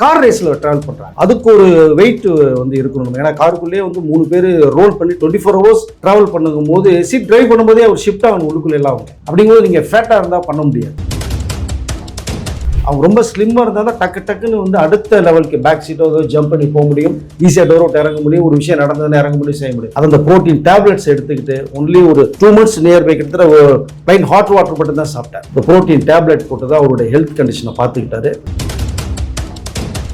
Car ரேஸில் travel பண்ணுறாங்க அதுக்கு ஒரு வெயிட் வந்து இருக்கணும் ஏன்னா காருக்குள்ளேயே வந்து மூணு பேர் ரோல் பண்ணி டுவெண்ட்டி ஃபோர் ஹவர்ஸ் ட்ராவல் பண்ணும் போது சீட் ட்ரைவ் பண்ணும்போதே அவர் ஷிஃப்ட் ஆகணும் உள்ளுக்குள்ள எல்லாம் ஆகும். அப்படிங்கும்போது நீங்கள் ஃபேட்டாக இருந்தால் பண்ண முடியாது. அவங்க ரொம்ப ஸ்லிம்மாக இருந்தால் தான் டக்கு டக்குன்னு வந்து அடுத்த லெவலுக்கு பேக் சீட்டோ ஏதோ ஜம்ப் பண்ணி போக முடியும். ஈஸியாக டோர் அவுட் இறங்க முடியும். ஒரு விஷயம் நடந்ததுன்னு இறங்க முடியும் செய்ய முடியும். அது அந்த ப்ரோட்டீன் டேப்லெட்ஸ் எடுத்துக்கிட்டு ஒன்லி ஒரு டூ மந்த்ஸ் நியர் பை கிட்டத்தட்ட பிளைன் ஹாட் வாட்டர் மட்டும் தான் சாப்பிட்டேன். இந்த ப்ரோட்டீன் டேப்லெட் போட்டு தான் அவருடைய ஹெல்த் கண்டிஷனை பார்த்துக்கிட்டாரு.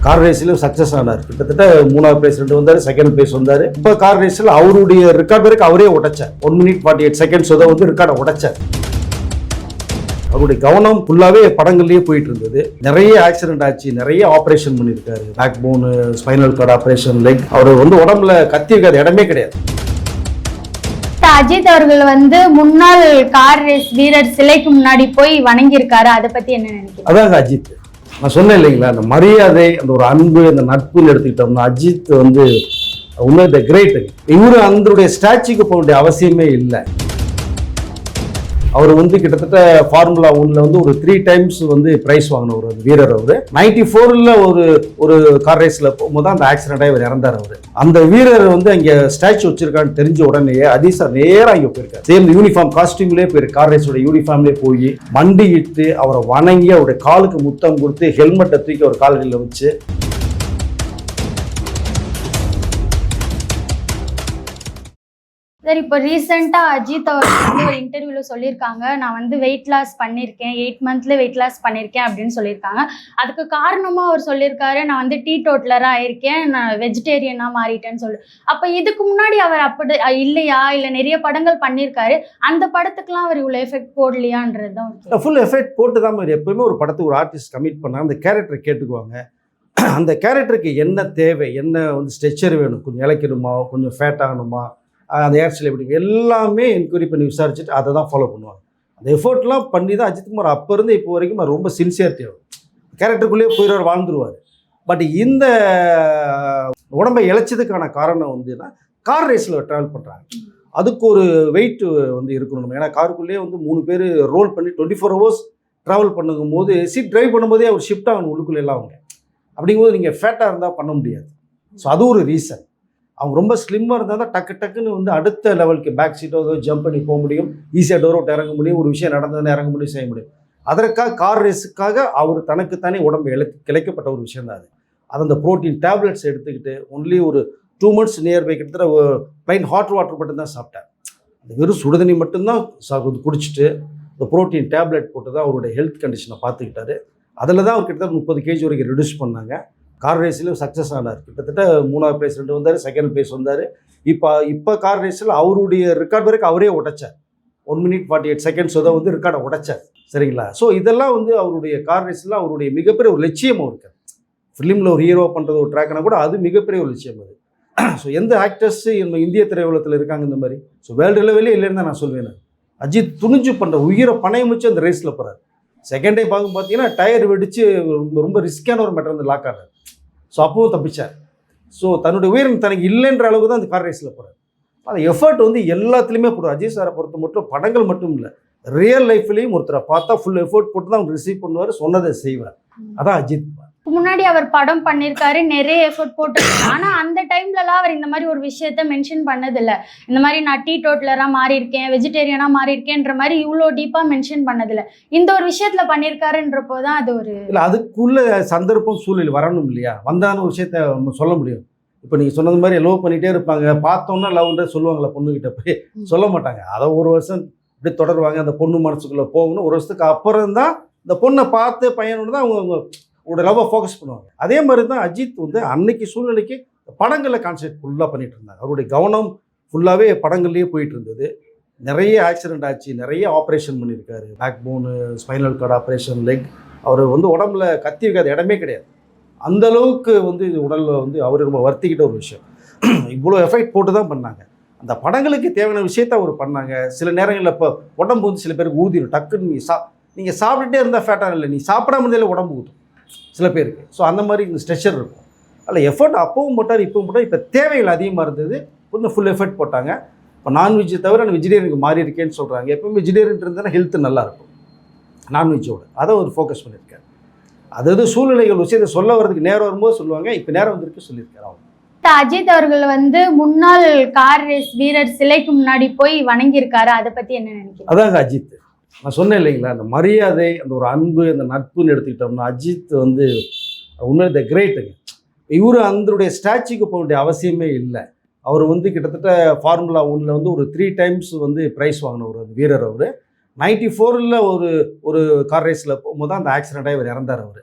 கார் ரேஸ்லையும் சக்ஸஸ் ஆனார். கிட்டத்தட்ட மூணாவது பிளேஸ் ரெண்டு வந்தார் செகண்ட் பிளேஸ் வந்தார். இப்போ கார் ரேஸில் அவருடைய ரெக்கார்ட் வரைக்கும் அவரே உடைச்சார். One minute forty eight seconds தான் வந்து ரெக்கார்டை உடைச்சார். அவருடைய கவனம் ஃபுல்லாகவே படங்கள்லேயே போயிட்டு இருந்தது. நிறைய ஆக்சிடென்ட் ஆச்சு நிறைய ஆப்ரேஷன் பண்ணியிருக்காரு. Back bone spinal cord operation leg அவர் வந்து உடம்புல கத்தி இடமே கிடையாது. அஜித் அவர்கள் வந்து முன்னாள் கார் ரேஸ் வீரர் சிலைக்கு முன்னாடி போய் வணங்கியிருக்காரு. அதை பத்தி என்ன நினைக்கிறீங்க? அதாங்க அஜித். நான் சொன்னேன் இல்லைங்களா அந்த மரியாதை அந்த ஒரு அன்பு அந்த நட்புன்னு எடுத்துக்கிட்டோம்னா அஜித் வந்து உண்மை த கிரேட் இவரு அதனுடைய ஸ்டாச்சுக்கு போக வேண்டிய அவசியமே இல்லை. அவர் வந்து கிட்டத்தட்ட ஃபார்முலா ஒன்ல வந்து ஒரு த்ரீ டைம்ஸ் வந்து பிரைஸ் வாங்கின ஒரு வீரர் அவர். நைன்டி ஃபோரில் ஒரு ஒரு கார் ரேஸில் போகும்போது அந்த ஆக்சிடென்ட் ஆகி இவர் இறந்தார் அவர். அந்த வீரர் வந்து அங்கே ஸ்டாச்சு வச்சிருக்கான்னு தெரிஞ்ச உடனே அதீசா நேராக அங்கே போயிருக்காரு. சேம் யூனிஃபார்ம் காஸ்டியூம்லேயே போயிருக்கு கார் ரேஸோட யூனிஃபார்ம்லேயே போய் மண்டியிட்டு அவரை வணங்கி அவருடைய காலுக்கு முத்தம் கொடுத்து ஹெல்மெட்டை தூக்கி அவர் கால்களில் வச்சு சார் இப்போ ரீசெண்டாக அஜித் அவர் வந்து ஒரு இன்டர்வியூல சொல்லியிருக்காங்க. நான் வந்து வெயிட் லாஸ் பண்ணியிருக்கேன். எயிட் மந்த்ல வெயிட் லாஸ் பண்ணியிருக்கேன் அப்படின்னு சொல்லியிருக்காங்க. அதுக்கு காரணமாக அவர் சொல்லியிருக்காரு நான் வந்து டீ டோட்லராக ஆயிருக்கேன் நான் வெஜிடேரியனாக மாறிட்டேன்னு சொல்லி. அப்போ இதுக்கு முன்னாடி அவர் அப்படி இல்லையா? இல்லை நிறைய படங்கள் பண்ணியிருக்காரு. அந்த படத்துக்குலாம் அவர் இவ்வளோ எஃபெக்ட் போடலையான்றது தான் ஃபுல் எஃபெக்ட் போட்டு தான் மாதிரி எப்பவுமே ஒரு படத்துக்கு ஒரு ஆர்டிஸ்ட் கமிட் பண்ணால் அந்த கேரக்டர் கேட்டுக்குவாங்க. அந்த கேரக்டருக்கு என்ன தேவை? என்ன வந்து ஸ்ட்ரெச்சர் வேணும்? கொஞ்சம் இழைக்கணுமா கொஞ்சம் ஃபேட் ஆகணுமா? அந்த ஹேர் எப்படி எல்லாமே என்கொயரி பண்ணி விசாரிச்சுட்டு அதை தான் ஃபாலோ பண்ணுவாங்க. அந்த எஃபோர்ட்லாம் பண்ணி தான் அஜித் குமார் அப்போ இருந்து இப்போ வரைக்கும் ரொம்ப சின்சியரிட்டி ஆகும் கேரக்டருக்குள்ளேயே போயிடுவார் வாழ்ந்துருவார். பட் இந்த உடம்பை இழைச்சதுக்கான காரணம் வந்துன்னா கார் ரேஸில் ட்ராவல் பண்ணுறாங்க அதுக்கு ஒரு வெயிட் வந்து இருக்கணும் ஏன்னா காருக்குள்ளேயே வந்து மூணு பேர் ரோல் பண்ணி டுவெண்ட்டி ஃபோர் ஹவர்ஸ் ட்ராவல் பண்ணும்போது சீட் ட்ரைவ் பண்ணும்போதே அவர் ஷிஃப்ட் ஆகணும் உள்ளுக்குள்ளே எல்லாம் அவங்க. அப்படிங்கும்போது நீங்கள் ஃபேட்டாக இருந்தால் பண்ண முடியாது. ஸோ அது ஒரு ரீசன் அவங்க ரொம்ப ஸ்லிம்மாக இருந்தால் தான் டக்கு டக்குன்னு வந்து அடுத்த லெவலுக்கு பேக் சீட்டோ ஏதோ ஜம்ப் பண்ணி போக முடியும். ஈஸியாக டோர் அவுட் இறங்க முடியும். ஒரு விஷயம் நடந்ததுன்னு இறங்க முடியும் செய்ய முடியும். அதற்காக கார் ரேஸுக்காக அவர் தனக்குத்தானே உடம்பு இழ கிளைக்கப்பட்ட ஒரு விஷயம் தான் அது. அது அந்த ப்ரோட்டீன் டேப்லெட்ஸ் எடுத்துக்கிட்டு ஒன்லி ஒரு டூ மந்த்ஸ் நியர் பை கிட்டத்தட்ட ப்ளைன் ஹாட் வாட்டர் மட்டும்தான் சாப்பிட்டேன் அந்த வெறும் சுடுதண்ணி மட்டும்தான் சா- இது குடிச்சிட்டு இந்த ப்ரோட்டீன் டேப்லெட் போட்டு தான் அவருடைய ஹெல்த் கண்டிஷனை பார்த்துக்கிட்டாரு. அதில் தான் அவர் கிட்டத்தட்ட முப்பது கேஜி வரைக்கும் ரெடியூஸ் பண்ணாங்க. கார் ரேஸ்லையும் சக்ஸஸ் ஆனார். கிட்டத்தட்ட மூணாவது பிளேஸ் ரெண்டு வந்தார் செகண்ட் பிளேஸ் வந்தார். இப்போ இப்போ கார் ரேஸில் அவருடைய ரெக்கார்ட் வரைக்கும் அவரே உடைச்சார். One minute forty eight seconds தான் வந்து ரெக்கார்டை உடைச்சார். சரிங்களா? ஸோ இதெல்லாம் வந்து அவருடைய கார் ரேஸில் அவருடைய மிகப்பெரிய ஒரு லட்சியம் அவருக்கு. ஃபிலிமில் ஒரு ஹீரோ பண்ணுறது ஒரு ட்ராக்னா கூட அது மிகப்பெரிய ஒரு லட்சியம் அது. ஸோ எந்த ஆக்டர்ஸ் நம்ம இந்திய திரையுலகத்தில் இருக்காங்க இந்த மாதிரி? ஸோ வேர்ல்டு லெவலே இல்லைன்னு தான் நான் சொல்வேன் அஜித் துணிஞ்சு பண்ணுற உயிரை பணையம் வச்சு அந்த ரேஸில் போகிறார் செகண்ட் டே பார்க்கும் பார்த்தீங்கன்னா டயர் வெடித்து ரொம்ப- ரொம்ப ஒரு மேட்டர் வந்து லாக் ஆனார். ஸோ அப்பவும் தப்பிச்சார். ஸோ தன்னுடைய உயிரின் தனக்கு இல்லைன்ற அளவுக்கு தான் அந்த கார் ரேஸில் போகிறார் அந்த எஃபர்ட் வந்து எல்லாத்துலேயுமே போடுறார் அஜித் சாரை பொறுத்த மட்டும் படங்கள் மட்டும் இல்லை ரியல் லைஃப்லேயும் ஒருத்தரை பார்த்தா ஃபுல் எஃபோர்ட் போட்டு தான் அவங்க ரிசீவ் பண்ணுவார் சொன்னதை செய்வார். அதான் அஜித். முன்னாடி அவர் படம் பண்ணியிருக்காரு நிறைய எஃபோர்ட் போட்டு ஆனா அந்த டைம்லலாம் அவர் இந்த மாதிரி ஒரு விஷயத்த மென்ஷன் பண்ணதில்ல. இந்த மாதிரி நான் டீ டோட்லரா மாறி இருக்கேன் வெஜிடேரியனா மாறி இருக்கேன்ற மாதிரி இவ்வளோ டீப்பா மென்ஷன் பண்ணதில்ல. இந்த ஒரு விஷயத்துல பண்ணியிருக்காருன்றப்போ தான் அது ஒரு இல்லை அதுக்குள்ள சந்தர்ப்பம் சூழல் வரணும் இல்லையா? வந்தான ஒரு விஷயத்த சொல்ல முடியும். இப்போ நீங்கள் சொன்னது மாதிரி லவ் பண்ணிகிட்டே இருப்பாங்க. பார்த்தோன்னா லவ்ன்ற சொல்லுவாங்களே பொண்ணுகிட்ட போய். சொல்ல மாட்டாங்க. அதை ஒரு வருஷம் இப்படி தொடருவாங்க அந்த பொண்ணு மனசுக்குள்ளே போகணும் ஒரு வருஷத்துக்கு அப்புறம் தான் இந்த பொண்ணை பார்த்து பையனோட தான் அவங்க உங்களோட லவ்வை ஃபோக்கஸ் பண்ணுவாங்க. அதே மாதிரி தான் அஜித் வந்து அன்னைக்கு சூழ்நிலைக்கு படங்களில் கான்சென்ட் ஃபுல்லாக பண்ணிட்டு இருந்தாங்க. அவருடைய கவனம் ஃபுல்லாகவே படங்கள்லேயே போயிட்டு இருந்தது. நிறைய ஆக்சிடென்ட் ஆச்சு. நிறைய ஆப்ரேஷன் பண்ணியிருக்காரு. Back bone spinal cord operation leg அவர் வந்து உடம்புல கத்தி வைக்காத இடமே கிடையாது. அந்த அளவுக்கு வந்து இது உடலில் வந்து அவர் ரொம்ப வருத்திக்கிட்ட ஒரு விஷயம். இவ்வளோ எஃபெக்ட் போட்டு தான் பண்ணாங்க. அந்த படங்களுக்கு தேவையான விஷயத்த அவர் பண்ணாங்க. சில நேரங்களில் இப்போ உடம்பு வந்து சில பேருக்கு ஊதிடும் டக்குன்னு நீ சா நீங்கள் சாப்பிட்டுட்டே இருந்தால் ஃபேட்டாக இல்லை. நீ சாப்பிடாம இருந்தாலே உடம்பு ஊதும். சில பேருக்கு. ஸோ அந்த மாதிரி இந்த ஸ்ட்ரெச்சர் இருக்கும். அதில் எஃபர்ட் அப்பவும் போட்டார் இப்பவும் போட்டார். இப்போ தேவைகள் அதிகமாக இருந்தது. கொஞ்சம் ஃபுல் எஃபர்ட் போட்டாங்க. இப்போ நான்வெஜ்ஜை தவிர நான் வெஜிடேரியனுக்கு மாறி இருக்கேன்னு சொல்கிறாங்க எப்பவும் வெஜிடேரியன் இருந்தால் ஹெல்த் நல்லாயிருக்கும். நான்வெஜ்ஜோட அதை ஒரு ஃபோக்கஸ் பண்ணியிருக்காரு. அதாவது சூழ்நிலைகள் விஷயத்தை சொல்ல வர்றதுக்கு நேரம் வரும்போது சொல்லுவாங்க. இப்போ நேரம் வந்திருக்கு சொல்லியிருக்காரு அவங்க அஜித் அவர்கள் வந்து முன்னாள் கார் ரேஸ் வீரர் சிலைக்கு முன்னாடி போய் வணங்கியிருக்காரு. அதை பத்தி என்ன நினைக்கிறீங்க? அதாங்க அஜித். நான் சொன்னேன் இல்லைங்களா அந்த மரியாதை அந்த ஒரு அன்பு அந்த நட்புன்னு எடுத்துக்கிட்டோம்னா அஜித் வந்து உண்மையிலே த கிரேட்டுங்க இவர் அந்தருடைய ஸ்டாச்சுக்கு போக வேண்டிய அவசியமே இல்லை. அவர் வந்து கிட்டத்தட்ட ஃபார்முலா ஒன்றில் வந்து ஒரு த்ரீ டைம்ஸ் வந்து ப்ரைஸ் வாங்கினவர் அந்த வீரர் அவர். நைன்டி ஃபோரில் ஒரு ஒரு கார் ரேஸில் போகும்போது அந்த ஆக்சிடெண்ட்டாக இவர் இறந்தார் அவர்.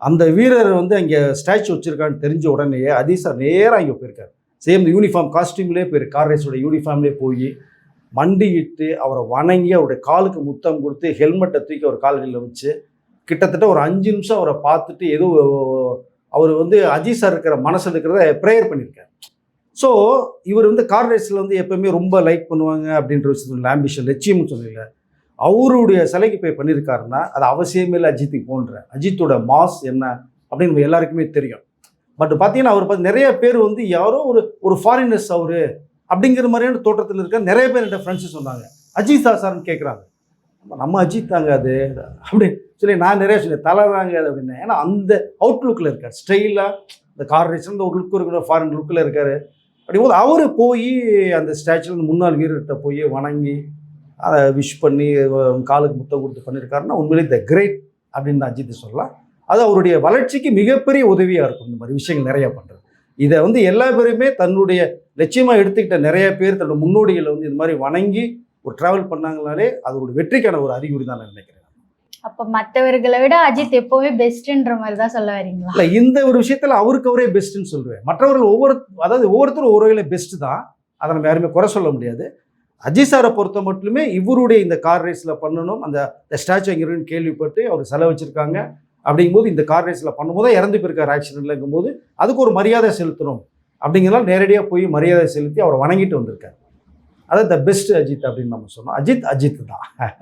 அந்த வீரர் வந்து அங்கே ஸ்டாச்சு வச்சுருக்கான்னு தெரிஞ்ச உடனேயே அதீசா நேராக அங்கே போயிருக்காரு. சேம் யூனிஃபார்ம் காஸ்டியூம்லேயே போயிரு கார் ரேஸோட யூனிஃபார்ம்லேயே போய் மண்டியிட்டு அவரை வணங்கி அவருடைய காலுக்கு முத்தம் கொடுத்து ஹெல்மெட்டை தூக்கி அவர் கால்களில் வச்சு கிட்டத்தட்ட ஒரு அஞ்சு நிமிஷம் அவரை பார்த்துட்டு ஏதோ அவர் வந்து அஜித் சார் இருக்கிற மனசு இருக்கிறத ப்ரேயர் பண்ணியிருக்காரு. ஸோ இவர் வந்து கார் ரேஸில் வந்து எப்பவுமே ரொம்ப லைக் பண்ணுவாங்க அப்படின்ற விஷயத்துல ஆம்பிஷன் லட்சியம்னு சொல்லல. அவருடைய சிலைக்கு போய் பண்ணியிருக்காருன்னா அது அவசியமே இல்லை அஜித்துக்கு போன்ற. அஜித்தோட மாஸ் என்ன அப்படின்னு நம்ம எல்லாருக்குமே தெரியும். பட் பார்த்தீங்கன்னா அவர் பார்த்து நிறைய பேர் வந்து யாரோ ஒரு ஒரு ஃபாரினர்ஸ் அவர் அப்படிங்கிற மாதிரியான தோற்றத்தில் இருக்க நிறைய பேர் என்கிட்ட ஃப்ரெண்ட்ஸு சொன்னாங்க. அஜித் சார் சார்னு கேட்குறாங்க நம்ம அஜித் தாங்க அது. அப்படி சொல்லி நான் நிறைய சொன்னேன் தலை தாங்க அது அப்படின்னு. ஏன்னா அந்த அவுட்லுக்கில் இருக்கார். ஸ்டைலாக இந்த கார் ரேஸ் அந்த ஒரு லுக் இருக்கிற ஃபாரின் லுக்கில் இருக்கார். அப்படிங்கும்போது அவர் போய் அந்த ஸ்டாச்சுவில் முன்னாள் வீரர்கிட்ட போய் வணங்கி அதை விஷ் பண்ணி காலுக்கு முத்தம் கொடுத்து பண்ணியிருக்காருன்னா உண்மையிலே த கிரேட் அப்படின்னு தான் அஜித் சொல்லலாம். அது அவருடைய வளர்ச்சிக்கு மிகப்பெரிய உதவியாக இருக்கும். இந்த மாதிரி விஷயங்கள் நிறையா பண்ணுறது இதை வந்து எல்லா பேருமே தன்னுடைய லட்சியமாக எடுத்துக்கிட்ட நிறைய பேர் தன்னோட முன்னோடிகளை வந்து இது மாதிரி வணங்கி ஒரு ட்ராவல் பண்ணாங்கனாலே அது ஒரு வெற்றிக்கான ஒரு அறிகுறி தான் நான் நினைக்கிறேன். அப்ப மத்தவர்களை விட அஜித் எப்பவுமே பெஸ்ட்ன்ற மாதிரி தான் சொல்ல வரீங்களா? இல்லை இந்த ஒரு விஷயத்தில் அவருக்கு அவரே பெஸ்ட்டுன்னு சொல்லுவேன். மற்றவர்கள் ஒவ்வொரு அதாவது ஒவ்வொருத்தரும் ஒரு வகையில் பெஸ்ட்டு தான். அதை நம்ம யாருமே குறை சொல்ல முடியாது. அஜித் சாரை பொறுத்த மட்டுமே இவருடைய இந்த கார் ரேஸில் பண்ணணும் அந்த ஸ்டாச்சு எங்கிறன்னு கேள்விப்பட்டு அவர் செலவச்சிருக்காங்க அப்படிங்கும்போது இந்த கார் ரேஸில் பண்ணும்போது தான் இறந்து போயிருக்கார் ஆக்சிடென்ட்லங்கும் போது அதுக்கு ஒரு மரியாதை செலுத்தணும். அப்படிங்கிறதால நேரடியாக போய் மரியாதை செலுத்தி அவரை வணங்கிட்டு வந்திருக்காரு. அதான் த பெஸ்ட் அஜித் அப்படின்னு நம்ம சொன்னோம். அஜித் அஜித் தான்.